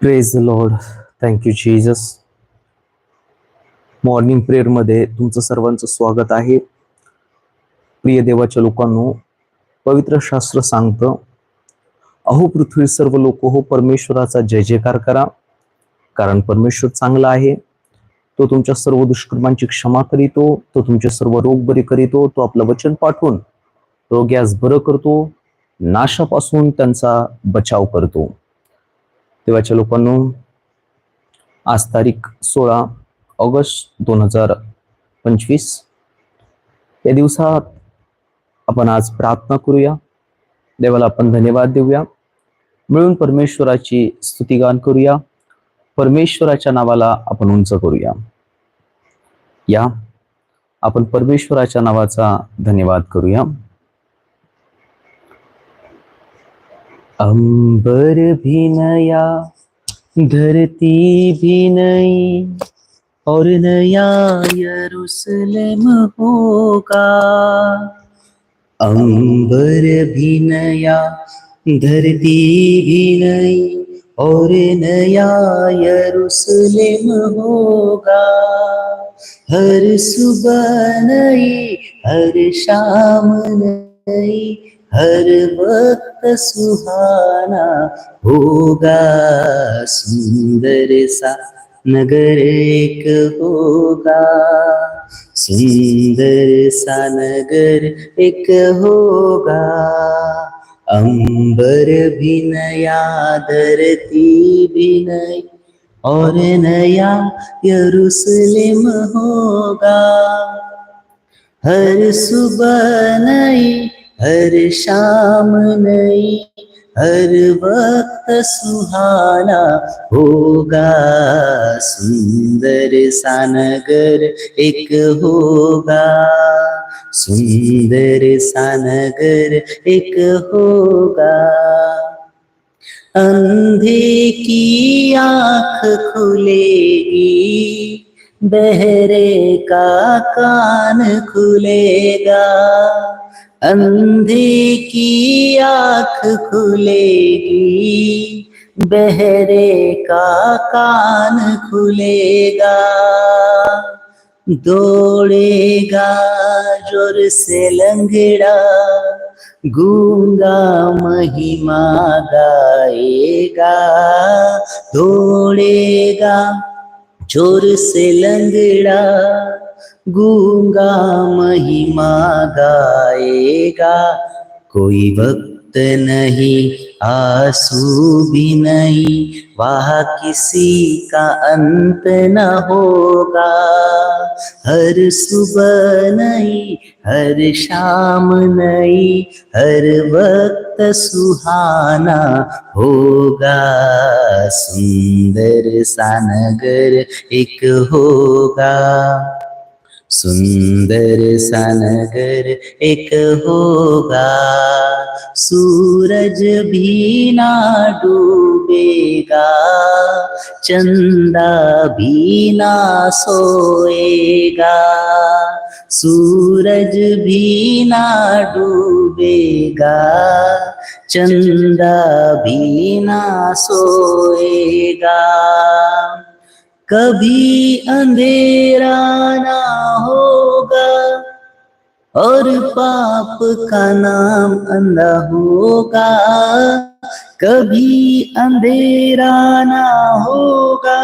Praise Lord thank you Jesus morning प्रेयरमध्ये तुमचं सर्वांचं स्वागत आहे. प्रिय देवाच्या लोकांनो पवित्र शास्त्र सांगतं अहो पृथ्वी सर्व लोक हो परमेश्वराचा जय जयकार करा. कारण परमेश्वर चांगला आहे. तो तुमच्या सर्व दुष्कर्मांची क्षमा करीतो तो तुमचे सर्व रोग बरे करीतो तो आपलं वचन पाठवून रोग्यास बरं करतो नाशापासून त्यांचा बचाव करतो. तेव्हाच्या लोकांनो आज तारीख सोळा ऑगस्ट दोन हजार पंचवीस. या दिवसात आपण आज प्रार्थना करूया. देवाला आपण धन्यवाद देऊया. मिळून परमेश्वराची स्तुतिगान करूया. परमेश्वराच्या नावाला आपण उंच करूया. या आपण परमेश्वराच्या नावाचा धन्यवाद करूया. अंबर भी नया धरती भी नई और नया यरूशलेम होगा। अंबर भी नया धरती भी नई और नया यरूशलेम होगा। हर सुबह नई हर शाम नई हर वक्त सुहाना होगा सुंदर सा नगर एक होगा। सुंदर सा नगर एक होगा। अंबर भी नया धरती भी नई और नया यरूशलेम होगा। हर सुबह नई हर शाम नई हर वक्त सुहाना होगा। सुंदर सा नगर एक होगा। सुंदर सा नगर एक होगा। अंधे की आंख खुलेगी बहरे का कान खुलेगा। अंधे की आंख खुलेगी बहरे का कान खुलेगा। दौड़ेगा जोर से लंगड़ा गूंगा महिमा गाएगा। दौड़ेगा जोर से लंगड़ा गूंगा महिमा गाएगा। कोई वक्त नहीं आंसू भी नहीं वह किसी का अंत न होगा। हर सुबह नहीं हर शाम नई हर वक्त सुहाना होगा। सुंदर सा नगर एक होगा। सुंदर सा नगर एक होगा। सूरज भी ना डूबेगा चंदा भी ना सोएगा। सूरज भी ना डूबेगा चंदा भी ना सोएगा। कभी अंधेरा ना होगा और पाप का नाम अंधा होगा। कभी अंधेरा ना होगा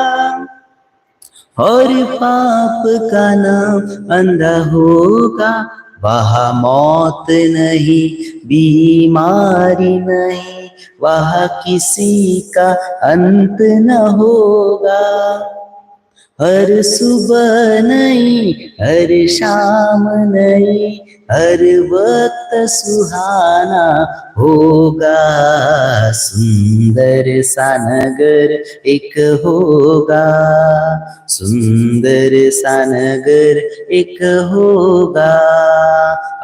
और पाप का नाम अंधा होगा। वह मौत नहीं बीमारी नहीं वह किसी का अंत न होगा। हर सुबह नहीं हर शाम नई हर वक्त सुहाना होगा। सुंदर सा नगर एक होगा सुंदर सा नगर एक होगा।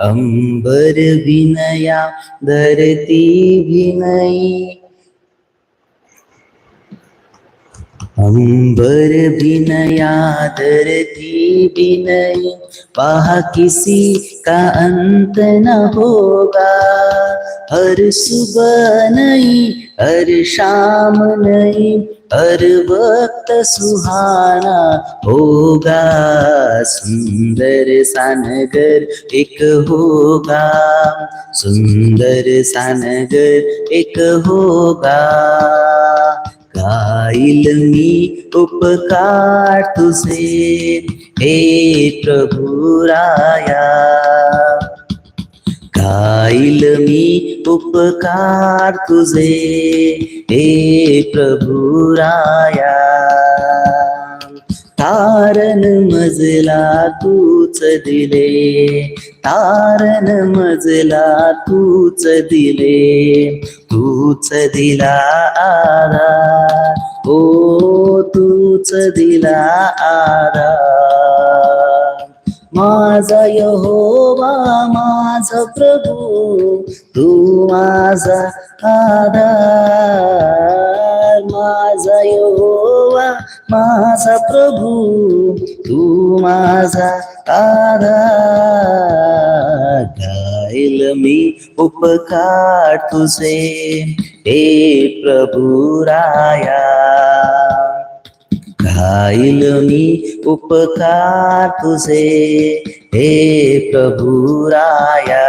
अंबर भी नया धरती भी नई अंबर भी यादर धरती भी नई किसी का अंत न होगा। हर सुबह नहीं हर शाम नई हर वक्त सुहाना होगा। सुंदर सा नगर एक होगा। सुंदर सा नगर एक होगा। गाईल मी उपकार तुझे. हे प्रभुराया गाईल मी उपकार तुझे. हे प्रभुराया तारण मजला तूच दिले. तारण मजला तूच दिले तूच दिला आधार ओ तूच दिला आधार माझा यहोवा माझा प्रभू तू माझा आधार. माझा योवा माझा प्रभू तू माझा आधार गाईल मी उपकार तुझे हे प्रभू राया. गाईल मी उपकार तुझे हे प्रभु राया.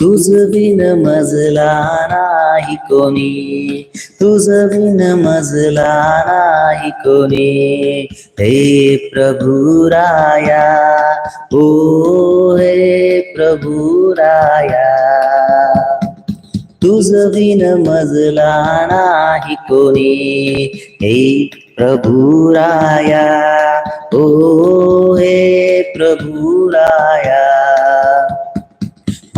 तुझ बिन मजला ना नाही कोणी तुझ बिन मजला नाही कोणी हे प्रभु राया. ओ हे प्रभु राया. तुझ बिन मजला नाही कोणी हे प्रभु राया. ओ हे प्रभु राया.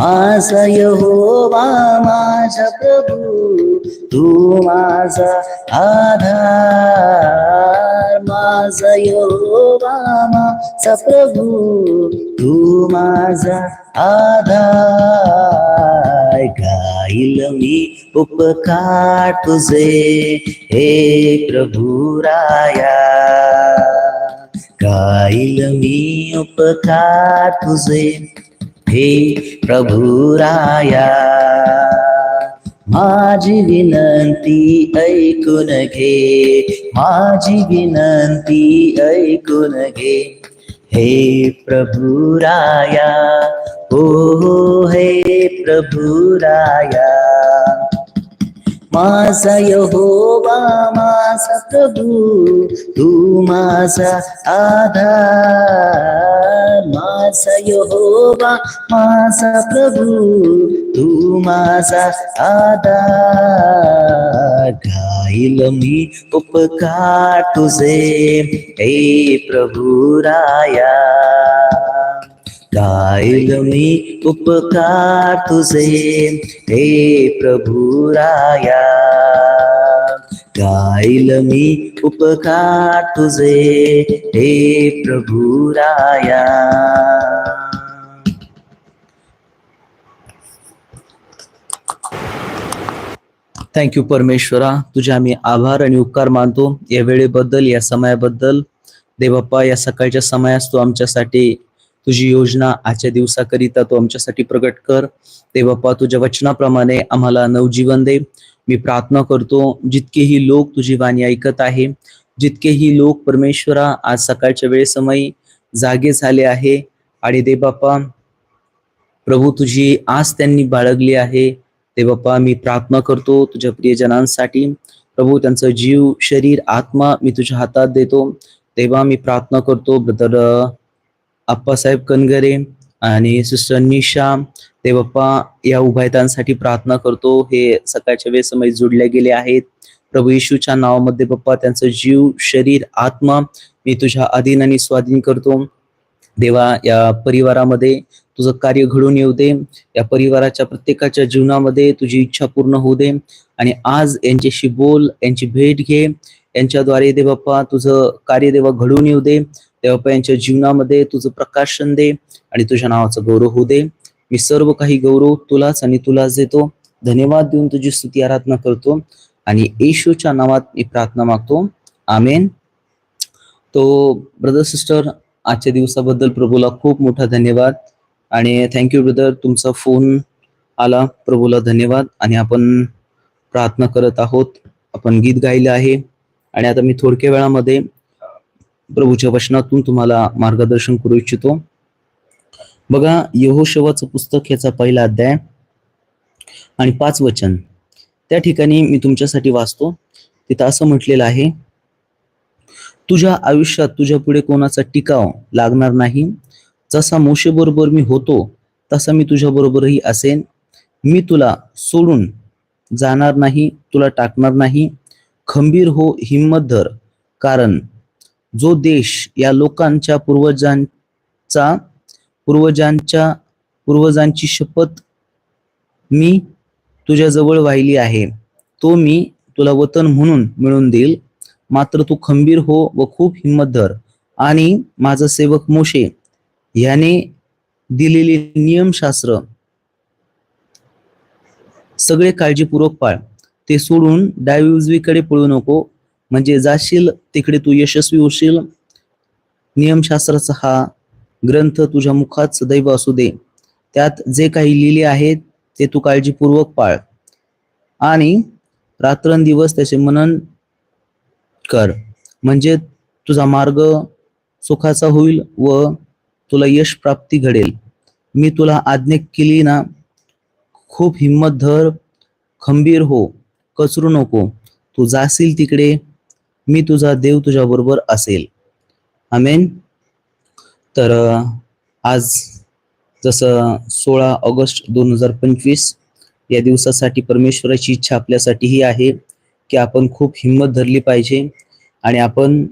माझा यहोवा माझा प्रभू तू माझा आधार. माझा यहोवा माझा प्रभू तू माझा आधार. गाईल मी उपकार तुझे हे प्रभु राया. गाईल मी उपकार तुझे हे प्रभुराया। माझी विनंती ऐकून घे माझी विनंती ऐकून घे। हे प्रभु राया हो हे प्रभुराया। माझा यहोवा माझा प्रभू तू माझा आधार. माझा यहोवा माझा प्रभू तू माझा आधार. गाईल मी उपकार तुझे हे प्रभू राया. गाईल मी उपकार तुझे. हे प्रभु राया. गाईल मी उपकार तुझे. हे प्रभु राया. थँक्यू परमेश्वरा. तुझे आम्ही आभार आणि उपकार मानतो. या वेळेबद्दल या समयाबद्दल देवप्पा या सकाळच्या समयास तू आमच्यासाठी तुझी योजना आजच्या दिवसाकरिता तू आमच्यासाठी प्रकट कर. ते बाप्पा तुझ्या वचनाप्रमाणे आम्हाला नवजीवन दे. मी प्रार्थना करतो जितकेही लोक तुझी वाणी ऐकत आहे जितकेही लोक परमेश्वरा आज सकाळच्या वेळेसमयी जागे झाले आहे आणि देवबाप्पा प्रभू तुझी आज त्यांनी बाळगली आहे. ते बाप्पा मी प्रार्थना करतो तुझ्या प्रियजनांसाठी. प्रभू त्यांचं जीव शरीर आत्मा मी तुझ्या हातात देतो. तेव्हा मी प्रार्थना करतो ब्रदर आप्पासाहेब कनगरे आणि सिस्टर निशा ते बाप्पा या उभायतांसाठी प्रार्थना करतो. हे सकाळच्या वेळेसमयी जोडले गेले आहेत. प्रभू येशूच्या नावामध्ये बाप्पा त्यांचं जीव शरीर आत्मा मी तुझ्या अधीन आणि स्वाधीन करतो. देवा या परिवारामध्ये तुझं कार्य घडून येऊ दे. या परिवाराच्या प्रत्येकाच्या जीवनामध्ये तुझी इच्छा पूर्ण होऊ दे. आणि आज यांच्याशी बोल यांची भेट घे. यांच्याद्वारे देवप्पा तुझं कार्य देवा घडून येऊ दे. देवप्पा यांच्या जीवनामध्ये तुझं प्रकाशन दे आणि तुझ्या नावाचं गौरव होऊ दे. मी सर्व काही गौरव तुलाच आणि तुलाच देतो. धन्यवाद देऊन तुझी स्तुती आराधना करतो आणि येशूच्या नावात मी प्रार्थना मागतो. आमेन. तो ब्रदर सिस्टर आजच्या दिवसाबद्दल प्रभूला खूप मोठा धन्यवाद आणि थँक्यू ब्रदर तुमचा फोन आला प्रभूला धन्यवाद आणि आपण प्रार्थना करत आहोत. आपण गीत गायलं आहे आणि आता मी थोडक्या वेळामध्ये प्रभूच्या वचनातून तुम्हाला मार्गदर्शन करू इच्छितो. बघा यहोशवाचं पुस्तक ह्याचा पहिला अध्याय आणि पाच वचन. त्या ठिकाणी मी तुमच्यासाठी वाचतो. तिथं असं म्हटलेलं आहे तुझ्या आयुष्यात तुझ्या पुढे कोणाचा टिकाव लागणार नाही. जसा मोशे बरोबर मी होतो तसा मी तुझ्या बरोबरही असेन. मी तुला सोडून जाणार नाही तुला टाकणार नाही. खंबीर हो हिम्मत धर. कारण जो देश या लोकांच्या पूर्वजांचा पूर्वजांच्या पूर्वजांची शपथ मी तुझ्या जवळ वाहिली आहे तो मी तुला वतन म्हणून मिळून देईल. मात्र तू खंबीर हो व खूप हिंमत धर. आणि माझा सेवक मोशे याने दिलेले नियमशास्त्र सगळे काळजीपूर्वक पाळ. ते सोडून डावी उजवीकडे पळू नको. म्हणजे जाशील तिकडे तू यशस्वी होशील. नियमशास्त्राचा हा ग्रंथ तुझ्या मुखात सदैव असू दे. त्यात जे काही लिहिले आहे ते तू काळजीपूर्वक पाळ. आणि रात्रंदिवस त्याचे मनन कर. म्हणजे तुझा मार्ग सुखाचा होईल व तुला यश प्राप्ती घडेल. मी तुला आज्ञा केली ना खूप हिंमत धर खंबीर हो कचरू नको. तू जाशील तिकडे मी तुझा देव तुझ्या बरोबर असेल. आमेन. तर आज जसं सोळा ऑगस्ट दोन हजार पंचवीस या दिवसासाठी परमेश्वराची इच्छा आपल्यासाठी ही आहे की आपण खूप हिंमत धरली पाहिजे आणि आपण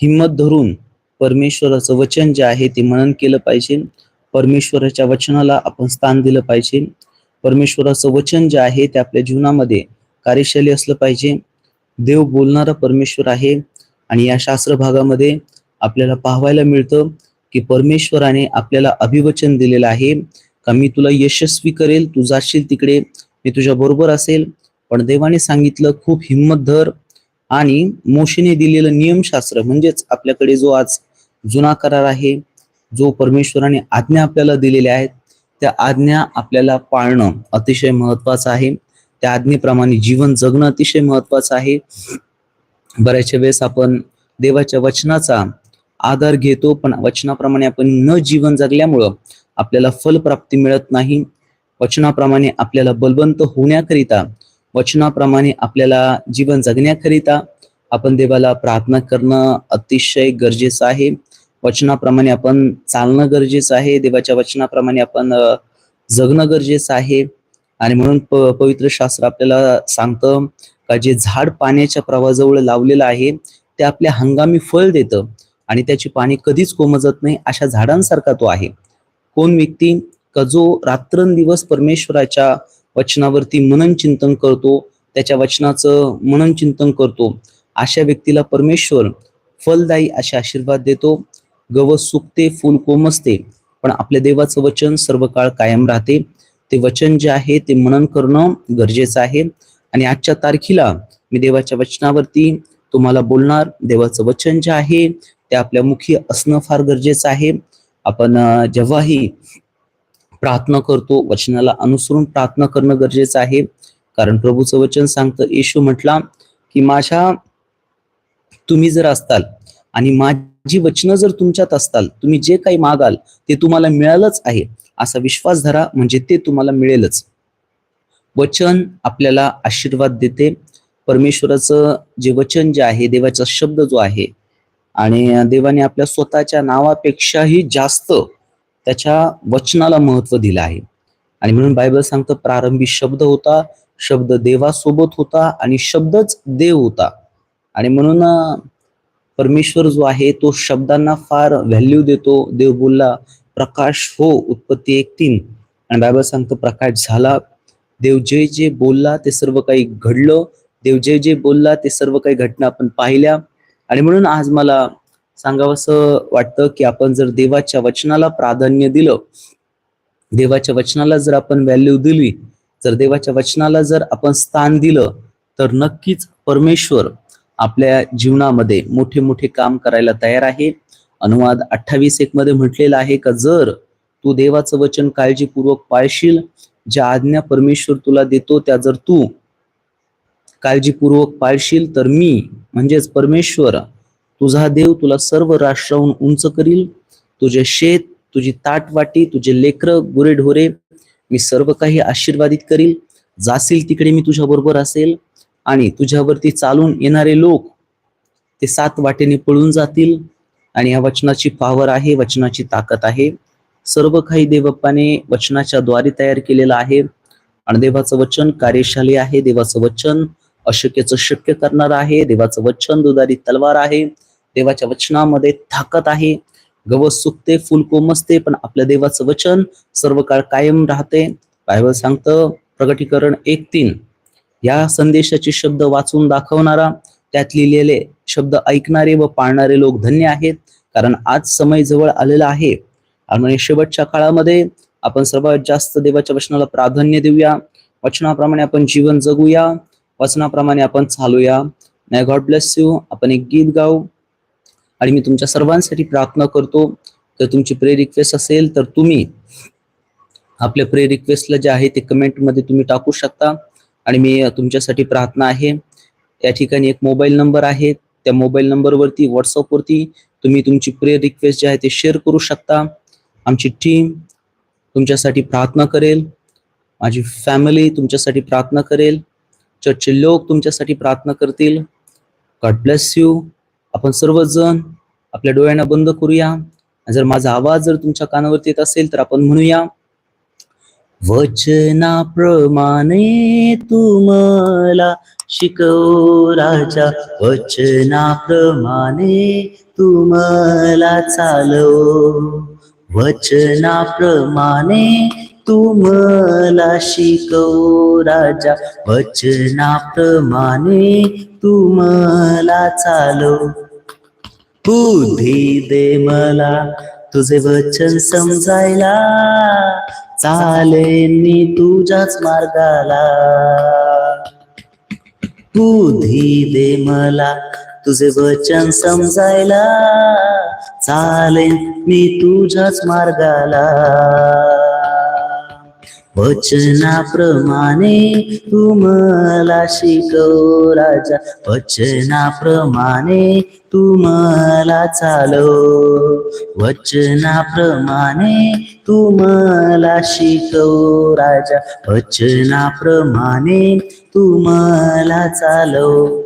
हिंमत धरून परमेश्वराचं वचन जे आहे ते मनन केलं पाहिजे. परमेश्वराच्या वचनाला आपण स्थान दिलं पाहिजे. परमेश्वराचं वचन जे आहे ते आपल्या जीवनामध्ये कार्यशाली असलं पाहिजे. देव बोलणारा परमेश्वर आहे. आणि या शास्त्र भागामध्ये आपल्याला पाहायला मिळतं की परमेश्वराने आपल्याला अभिवचन दिलेलं आहे. का मी तुला यशस्वी करेल तू जाशील तिकडे मी तुझ्या बरोबर असेल. पण देवाने सांगितलं खूप हिंमत धर. आणि मोशीने दिलेलं नियमशास्त्र म्हणजेच आपल्याकडे जो आज जुना करार आहे जो परमेश्वराने आज्ञा आपल्याला दिलेल्या आहेत त्या आज्ञा आपल्याला पाळणं अतिशय महत्वाचं आहे. त्या आज्ञेप्रमाणे जीवन जगणं अतिशय महत्वाचं आहे. बऱ्याचशा वेळेस आपण देवाच्या वचनाचा आधार घेतो पण वचनाप्रमाणे आपण न जीवन जगल्यामुळं आपल्याला फलप्राप्ती मिळत नाही. वचनाप्रमाणे आपल्याला बलवंत होण्याकरिता वचनाप्रमाणे आपल्याला जीवन जगण्याकरिता आपण देवाला प्रार्थना करणं अतिशय गरजेचं आहे. वचनाप्रमाणे आपण चालणं गरजेचं आहे. देवाच्या वचनाप्रमाणे आपण जगणं गरजेचं आहे. आणि म्हणून प- पवित्र शास्त्र आपल्याला सांगतं का जे झाड पाण्याच्या प्रवाहाजवळ लावलेलं आहे ते आपल्या हंगामी फळ देतं आणि त्याची पाणी कधीच कोमजत नाही अशा झाडांसारखा तो आहे. कोण व्यक्ती का जो रात्रंदिवस परमेश्वराच्या वचनावरती मनन चिंतन करतो त्याच्या वचनाचं मनन चिंतन करतो अशा व्यक्तीला परमेश्वर फलदायी असे आशीर्वाद देतो. गवत सुकते फूल कोमसते पण आपल्या देवाचं वचन सर्व काळ कायम राहते. ते वचन जे आहे ते मनन करणं गरजेचं आहे. आणि आजच्या तारखेला मी देवाच्या वचनावरती तुम्हाला बोलणार. देवाचं वचन जे आहे ते आपल्या मुखी असणं फार गरजेचं आहे. आपण जेव्हाही प्रार्थना करतो वचनाला अनुसरून प्रार्थना करणं गरजेचं आहे. कारण प्रभूचं वचन सांगतं येशू म्हटला की माझ्या तुम्ही जर असताल आणि माझी वचनं जर तुमच्यात असताल तुम्ही जे काही मागाल ते तुम्हाला मिळालंच आहे. असा विश्वास धरा म्हणजे ते तुम्हाला मिळेलच. वचन आपल्याला आशीर्वाद देते. परमेश्वराचं जे वचन जे आहे देवाचा शब्द जो आहे आणि देवाने आपल्या स्वतःच्या नावापेक्षाही जास्त त्याच्या वचनाला महत्त्व दिलं आहे. आणि म्हणून बायबल सांगतं प्रारंभी शब्द होता शब्द देवासोबत होता आणि शब्दच देव होता. आणि म्हणून परमेश्वर जो आहे तो शब्दांना फार व्हॅल्यू देतो. देव बोलला प्रकाश हो उत्पत्ती एक तीन. आणि बायबल सांगतो प्रकाश झाला. देव जे जे बोलला ते सर्व काही घडलं. देव जे जे बोलला ते सर्व काही घटना आपण पाहिल्या. आणि म्हणून आज मला सांगावंसं वाटतं की आपण जर देवाच्या वचनाला प्राधान्य दिलं देवाच्या वचनाला जर आपण व्हॅल्यू दिली जर देवाच्या वचनाला जर आपण स्थान दिलं तर नक्कीच परमेश्वर आपल्या जीवनामध्ये मोठे मोठे काम करायला तयार आहे. अनुवाद अठ्ठावीस एक मध्ये म्हटलेला आहे का जर तू देवाचं वचन काळजीपूर्वक पाळशील ज्या आज्ञा परमेश्वर तुला देतो त्या जर तू काळजीपूर्वक पाळशील तर मी म्हणजेच परमेश्वर तुझा देव तुला सर्व राष्ट्राहून उंच करील. तुझे शेत तुझी ताटवाटी तुझे लेकर गुरेढोरे मी सर्व काही आशीर्वादित करील. जाशील तिकडे मी तुझ्या बरोबर असेल. आणि तुझ्यावरती चालून येणारे लोक ते सात वाटेने पळून जातील आणि या वचनाची पावर आहे वचनाची ताकद आहे. सर्व काही देवप्पाने वचनाच्या द्वारे तयार केलेलं आहे. आणि देवाचं वचन कार्यशाली आहे देवाचं वचन अशक्यचं शक्य करणार आहे. देवाचं वचन दुधारी तलवार आहे. देवाच्या वचनामध्ये ताकद आहे. गवत सुकते फुल कोमसते पण आपल्या देवाचं वचन सर्व काळ कायम राहते. बायबल सांगतं प्रगटीकरण एक तीन. या संदेशाचे शब्द वाचून दाखवणारा त्यात लिहिलेले शब्द ऐकणारे व पाळणारे लोक धन्य आहेत कारण आज समय जवळ आलेला आहे. आणि म्हणजे शेवटच्या काळामध्ये आपण सर्वात जास्त देवाच्या वचनाला प्राधान्य देऊया. वचनाप्रमाणे आपण जीवन जगूया. वचनाप्रमाणे आपण चालूया. नाही गॉड ब्लेस यू आपण एक गीत गाऊ. आणि मी तुमच्या सर्वांसाठी प्रार्थना करतो. तर तुमची प्रे रिक्वेस्ट असेल तर तुम्ही आपल्या प्रे रिक्वेस्टला जे आहे ते कमेंटमध्ये तुम्ही टाकू शकता. आणि मी तुमच्यासाठी प्रार्थना आहे. या ठिकाणी एक मोबाईल नंबर आहे. त्या मोबाईल नंबरवरती व्हॉट्सअपवरती तुम्ही तुमची प्रे रिक्वेस्ट जे आहे ते शेअर करू शकता. आमची टीम तुमच्यासाठी प्रार्थना करेल. माझी फॅमिली तुमच्यासाठी प्रार्थना करेल. चर्चचे लोक तुमच्यासाठी प्रार्थना करतील. गॉड ब्लेस यू आपण सर्वजण आपल्या डोळ्यांना बंद करूया. आणि जर माझा आवाज जर तुमच्या कानावरती येत असेल तर आपण म्हणूया वचनाप्रमाणे तुम्हाला शिकव राजा. वचनाप्रमाणे तुम्हाला चालव. वचनाप्रमाणे तुम्हाला शिकव राजा. वचनाप्रमाणे तुम्हाला चालव. बुद्धी दे मला तुझे वचन समजायला. चालेन मी तुझ्याच मार्गाला. बुद्धी दे मला तुझे वचन समजायला. चालेन मी तुझ्याच मार्गाला. वचनाप्रमाणे तू मला शिकव राजा. वचनाप्रमाणे तू मला चालव. वचनाप्रमाणे तू मला शिकव राजा. वचनाप्रमाणे तू मला चालव.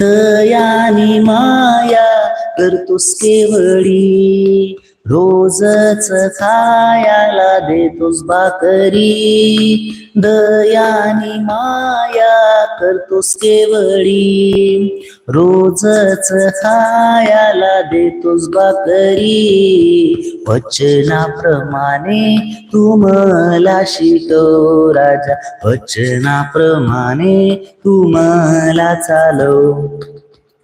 तयानी माया करतोस केवळी रोजच खायाला देतोस भाकरी. दयानी माया करतोस केवळी रोजच खायाला देतोस भाकरी. वचनाप्रमाणे तू मला शिकव राजा. वचनाप्रमाणे तू मला चालव.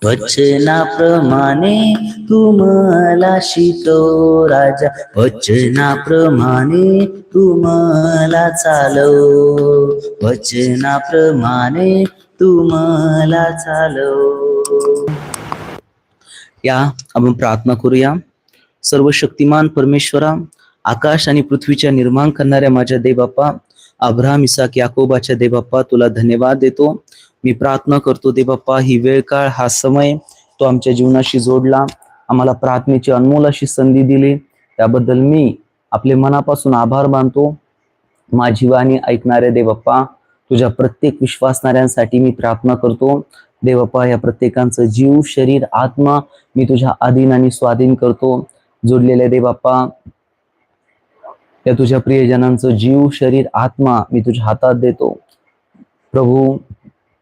वचनाप्रमाणे तू मला शिकव राजा. वचनाप्रमाणे तू मला चालव. वचनाप्रमाणे तू मला चालव. या आपण प्रार्थना करूया. सर्व शक्तिमान परमेश्वरा आकाश आणि पृथ्वीच्या निर्माण करणाऱ्या माझ्या देबाप्पा अब्राहम इसाक याकोबाच्या देबाप्पा तुला धन्यवाद देतो. मी प्रार्थना करतो दे बाप्पा ही वेळ काळ हा समय तो आमच्या जीवनाशी जोडला. आम्हाला प्रार्थनेची अनमोल अशी संधी दिली. त्याबद्दल मी आपले मनापासून आभार मानतो. माझी वाणी ऐकणाऱ्या देवप्पा तुझ्या प्रत्येक विश्वासणाऱ्यांसाठी मी प्रार्थना करतो. देवप्पा या प्रत्येकांचं जीव शरीर आत्मा मी तुझ्या अधीन आणि स्वाधीन करतो. जोडलेल्या देवप्पा या तुझ्या प्रियजनांचं जीव शरीर आत्मा मी तुझ्या हातात देतो. प्रभू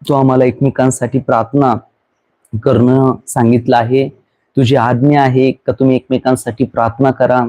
तो आम्हाला एकमेकांसाठी प्रार्थना करणं सांगितलं आहे. तुझी आज्ञा आहे का तुम्ही एकमेकांसाठी प्रार्थना करा?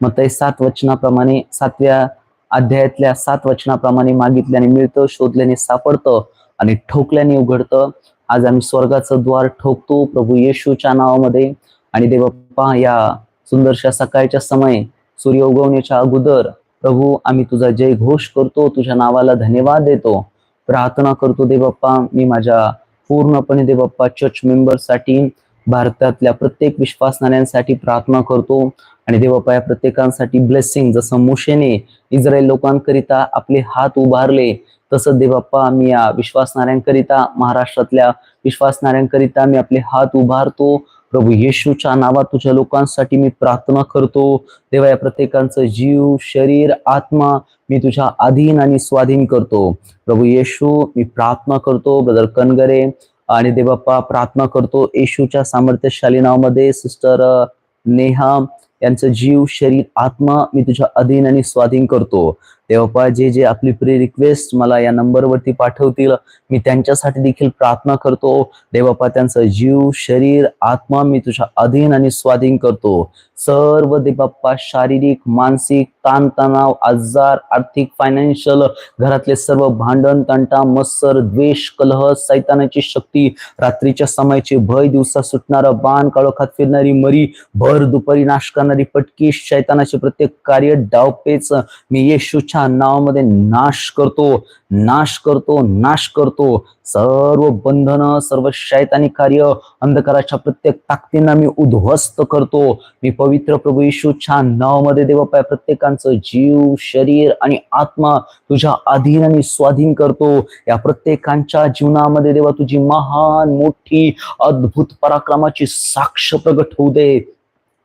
मग ते सात वचनाप्रमाणे सातव्या अध्यायातल्या सात वचनाप्रमाणे मागितल्याने मिळतं शोधल्याने सापडतं आणि ठोकल्याने उघडतं. आज आम्ही स्वर्गाचं द्वार ठोकतो प्रभू येशूच्या नावामध्ये. आणि देवप्पा या सुंदरशा सकाळच्या समय सूर्य उगवण्याच्या अगोदर प्रभू आम्ही तुझा जय घोष करतो तुझ्या नावाला धन्यवाद देतो. प्रार्थना करतो देवप्पा मी माझ्या पूर्णपणे देवप्पा चर्च मेंबरसाठी भारतातल्या प्रत्येक विश्वासणाऱ्यांसाठी प्रार्थना करतो. आणि देवप्पा या प्रत्येकांसाठी ब्लेसिंग जसं मोशेने इस्रायल लोकांकरिता आपले हात उभारले तसं देवप्पा मी या विश्वासणाऱ्यांकरिता महाराष्ट्रातल्या विश्वासणाऱ्यांकरिता मी आपले हात उभारतो. प्रभू येशूच्या नावात तुझ्या लोकांसाठी मी प्रार्थना करतो. देवा या प्रत्येकांचं जीव शरीर आत्मा मी तुझ्या अधीन आणि स्वाधीन करतो. प्रभू येशू मी प्रार्थना करतो ब्रदर कनगरे. आणि देवप्पा प्रार्थना करतो येशूच्या सामर्थ्यशाली नावामध्ये सिस्टर नेहा यांचं जीव शरीर आत्मा मी तुझ्या अधीन आणि स्वाधीन करतो. देवपा जे जे आपली प्री रिक्वेस्ट मला या नंबरवरती पाठवतील मी त्यांच्यासाठी देखील प्रार्थना करतो. देवपा त्यांचं जीव शरीर आत्मा मी तुझ्या अधीन आणि स्वाधीन करतो. सर्व देवप्पा शारीरिक मानसिक ताणतणाव आजार आर्थिक फायनान्शियल घरातले सर्व भांडण तंटा मत्सर द्वेष कलह सैतानाची शक्ती रात्रीच्या समयाची भय दिवसा सुटणारा बाण काळोखात फिरणारी मरी भर दुपारी नाश करणारी पटकी शैतानाचे प्रत्येक कार्य डावपेच. मी येशूच्या नावामध्ये नाश करतो नाश करतो नाश करतो. सर्व बंधन सर्व शैतानी कार्य अंधकाराच्या प्रत्येक ताकदींना मी उद्ध्वस्त करतो. मी पवित्र प्रभू येशूच्या नावामध्ये देवपाय प्रत्येकांचं जीव शरीर आणि आत्मा तुझ्या अधीन आणि स्वाधीन करतो. या प्रत्येकांच्या जीवनामध्ये देवा तुझी महान मोठी अद्भुत पराक्रमाची साक्ष प्रगट होऊ दे.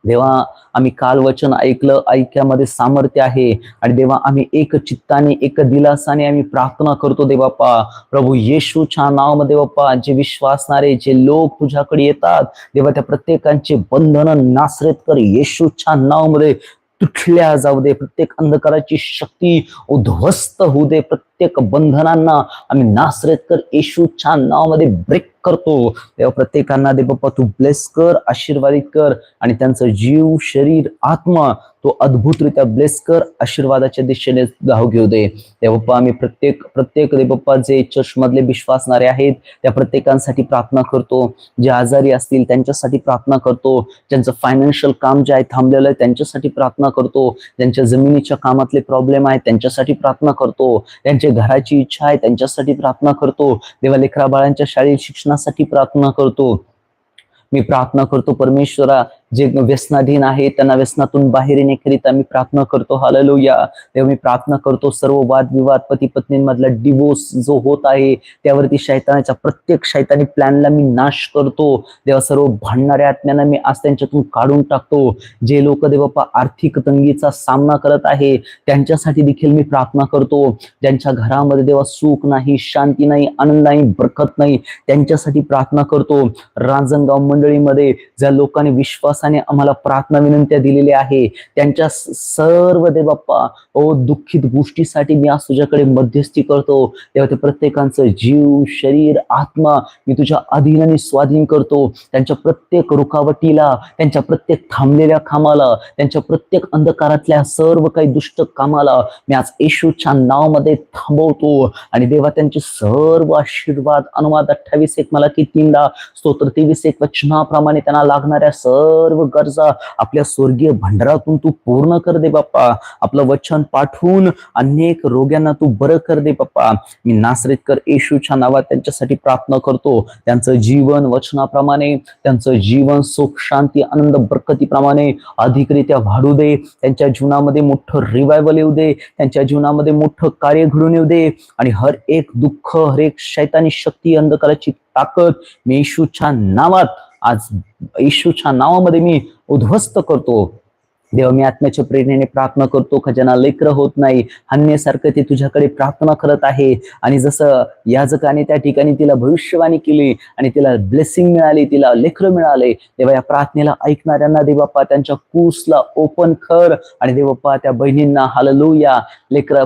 देवा आम्ही काल वचन ऐकलं ऐक्यामध्ये सामर्थ्य आहे. आणि देवा आम्ही एक चित्ताने एक दिलासाने आम्ही प्रार्थना करतो देवाप्पा प्रभू येशूच्या नावामध्ये बाप्पा जे विश्वासणारे जे लोक तुझ्याकडे येतात देवा त्या प्रत्येकांचे बंधन नासरेत कर. येशूच्या नावामध्ये तुटल्या जाऊ दे. प्रत्येक अंधकाराची शक्ती उद्ध्वस्त होऊ दे. प्रत्येक बंधनांना आम्ही नासरेत कर. येशूच्या नावामध्ये ब्रेक करतो. तेव्हा प्रत्येकांना दे बाप्पा तू ब्लेस कर आशीर्वादित कर आणि त्यांचं जीव शरीर आत्मा तो अद्भुतरित्या ब्लेस कर आशीर्वादाच्या दिशेने धाव घेऊ दे. तेव्हा बाप्पा आम्ही प्रत्येक प्रत्येक दे बाप्पा जे चर्चमधले विश्वासणारे आहेत त्या प्रत्येकांसाठी प्रार्थना करतो. जे आजारी असतील त्यांच्यासाठी प्रार्थना करतो. ज्यांचं फायनान्शियल काम जे आहे थांबलेलं आहे त्यांच्यासाठी प्रार्थना करतो. ज्यांच्या जमिनीच्या कामातले प्रॉब्लेम आहेत त्यांच्यासाठी प्रार्थना करतो. त्यांच्या घराची इच्छा आहे त्यांच्यासाठी प्रार्थना करतो. देवा लेकरा बाळांच्या शाळेत शिक्षणासाठी प्रार्थना करतो. मी प्रार्थना करतो परमेश्वरा जे व्यसनाधीन आहे त्यांना व्यसनातून बाहेर येण्याकरिता मी प्रार्थना करतो. हालेलुया तेव्हा मी प्रार्थना करतो सर्व वादविवाद पती पत्नींमधला डिवोर्स जो होत आहे त्यावरती शैतानाच्या प्रत्येक शैतानी प्लॅनला मी नाश करतो. तेव्हा सर्व भांडणाऱ्या आत्म्यांना मी आज त्यांच्यातून काढून टाकतो. जे लोक देवापा आर्थिक तंगीचा सामना करत आहे त्यांच्यासाठी देखील मी प्रार्थना करतो. ज्यांच्या घरामध्ये देवा सुख नाही शांती नाही आनंद नाही बरकत नाही त्यांच्यासाठी प्रार्थना करतो. रांजणगाव मंडळीमध्ये ज्या लोकांनी विश्वास विश्वासाने आम्हाला प्रार्थना विनंत्या दिलेल्या आहे. त्यांच्या सर्व दे बाप्पा ओ दुःखित गोष्टीसाठी मी आज तुझ्याकडे मध्यस्थी करतो. तेव्हा ते प्रत्येकांचं जीव शरीर आत्मा मी तुझ्या अधीन आणि स्वाधीन करतो. त्यांच्या प्रत्येक रुकावटीला त्यांच्या प्रत्येक थांबलेल्या कामाला त्यांच्या प्रत्येक अंधकारातल्या सर्व काही दुष्ट कामाला मी आज येशूच्या नावामध्ये थांबवतो. आणि देवा त्यांचे सर्व आशीर्वाद अनुवाद अठ्ठावीस एक मला की तीनदा स्तोत्र तेवीस एक वचनाप्रमाणे त्यांना लागणाऱ्या सर्व गरजा आपल्या स्वर्गीय भंडारातून तू पूर्ण कर दे बाप्पा. आपलं वचन पाठवून अनेक रोग्यांना तू बरं कर दे बाप्पा. मी नासरेतकर येशूच्या नावात त्यांच्यासाठी प्रार्थना करतो. त्यांचं जीवन वचनाप्रमाणे त्यांचं जीवन सुख शांती आनंद बरकतीप्रमाणे अधिकरित्या वाढू दे. त्यांच्या जीवनामध्ये मोठं रिवायवल येऊ दे. त्यांच्या जीवनामध्ये मोठं कार्य घडून येऊ दे. आणि हर एक दुःख हर एक शैतानी शक्ती अंधकाराची ताकद मेशूच्या येशूच्या नावात आज येशूच्या नावामध्ये मी उद्ध्वस्त करतो. देवा मी आत्म्याच्या प्रेरणेने प्रार्थना करतो. खजाना लेकर होत नाही. हन्नेसारखं ते तुझ्याकडे प्रार्थना करत आहे. आणि जसं याजकाने त्या ठिकाणी तिला भविष्यवाणी केली आणि तिला ब्लेसिंग मिळाली तिला लेकर मिळाले तेव्हा या प्रार्थनेला ऐकणाऱ्यांना देवाप्पा त्यांच्या कूसला ओपन कर. आणि देवप्पा त्या बहिणींना हाललूया लेकर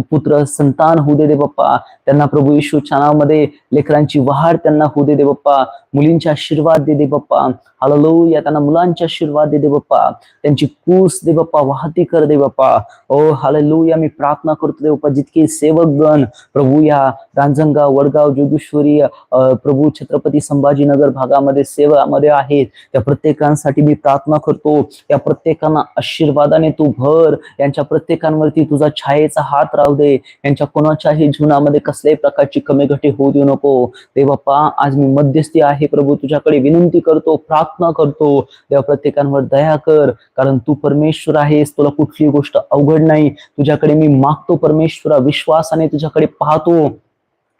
पुत्र संतान होऊ दे दे बाप्पा. त्यांना प्रभू येशू छानामध्ये लेकरांची वाढ त्यांना होऊ दे दे बाप्पा. मुलींचे आशीर्वाद दे दे बाप्पा. हाललूया त्यांना मुलांचे आशीर्वाद दे दे बाप्पा. त्यांची कूस दे बाप्पा. वाहती कर दे बाप्पा. ओ हाललूया मी प्रार्थना करतो दे बाप्पा जितके सेवकगण प्रभू या रांजणगाव वडगाव जोगेश्वरी अं, प्रभू छत्रपती संभाजीनगर भागामध्ये सेवामध्ये आहेत. त्या प्रत्येकांसाठी मी प्रार्थना करतो. त्या प्रत्येकांना आशीर्वादाने तू भर. यांच्या प्रत्येकांवरती तुझा छायेचा हात राहू दे. यांच्या कोणाच्याही जीवनामध्ये कसल्याही प्रकारची कमी घटी होऊ देऊ नको. ते बाप्पा आज मी मध्यस्थी आहे प्रभू. तुझ्याकडे विनंती करतो प्रार्थना करतो. देवा प्रत्येकांवर दया कर. कारण तू परमेश्वर आहेस. तुला कुठलीही गोष्ट अवघड नाही. तुझ्याकडे मी मागतो परमेश्वरा. विश्वासाने तुझ्याकडे पाहतो.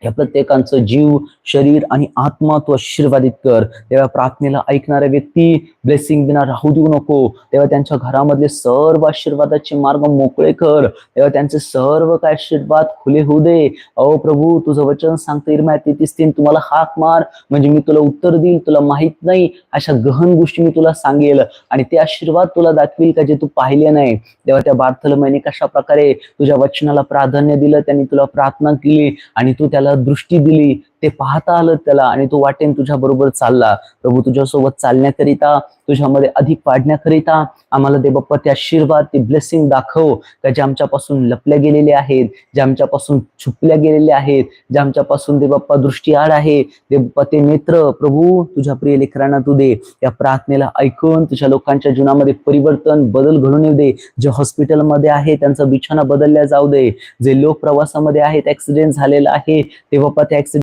या प्रत्येकांचं जीव शरीर आणि आत्मा तू आशीर्वादित कर. तेव्हा प्रार्थनेला ऐकणाऱ्या व्यक्ती ब्लेसिंग बिना राहू देऊ नको. तेव्हा त्यांच्या घरामधले सर्व आशीर्वादाचे मार्ग मोकळे कर. तेव्हा त्यांचे सर्व काय आशीर्वाद खुले होऊ दे. अहो प्रभू तुझं वचन सांगतं इरम्या तेहतीस तीन तुम्हाला हाक मार. म्हणजे मी तुला उत्तर देईल तुला माहीत नाही. अशा गहन गोष्टी मी तुला सांगेल. आणि ते आशीर्वाद तुला दाखवील का जे तू पाहिले नाही? तेव्हा त्या बार्थलमयने कशा प्रकारे तुझ्या वचनाला प्राधान्य दिलं त्यांनी तुला प्रार्थना केली आणि तू त्याला दृष्टी दिली ते पाहता आलं त्याला आणि तो वाटेन तुझ्या बरोबर चालला. प्रभू तुझ्यासोबत चालण्याकरिता तुझ्यामध्ये अधिक वाढण्याकरिता आम्हाला ते बाप्पा ते आशीर्वाद ते ब्लेसिंग दाखव. का जे आमच्यापासून लपल्या गेलेले आहेत जे आमच्यापासून छुपल्या गेलेले आहेत जे आमच्यापासून ते बाप्पा दृष्टी आड आहे ते बाप्पा ते नेत्र. प्रभू तुझ्या प्रिय लेकरांना तू दे. या प्रार्थनेला ऐकून तुझ्या लोकांच्या जीवनामध्ये परिवर्तन बदल घडून येऊ दे. जे हॉस्पिटलमध्ये आहे त्यांचा बिछाना बदलल्या जाऊ दे. जे लोक प्रवासामध्ये आहेत ऍक्सिडेंट झालेला आहे ते बाप्पा त्या ऍक्सिडेंट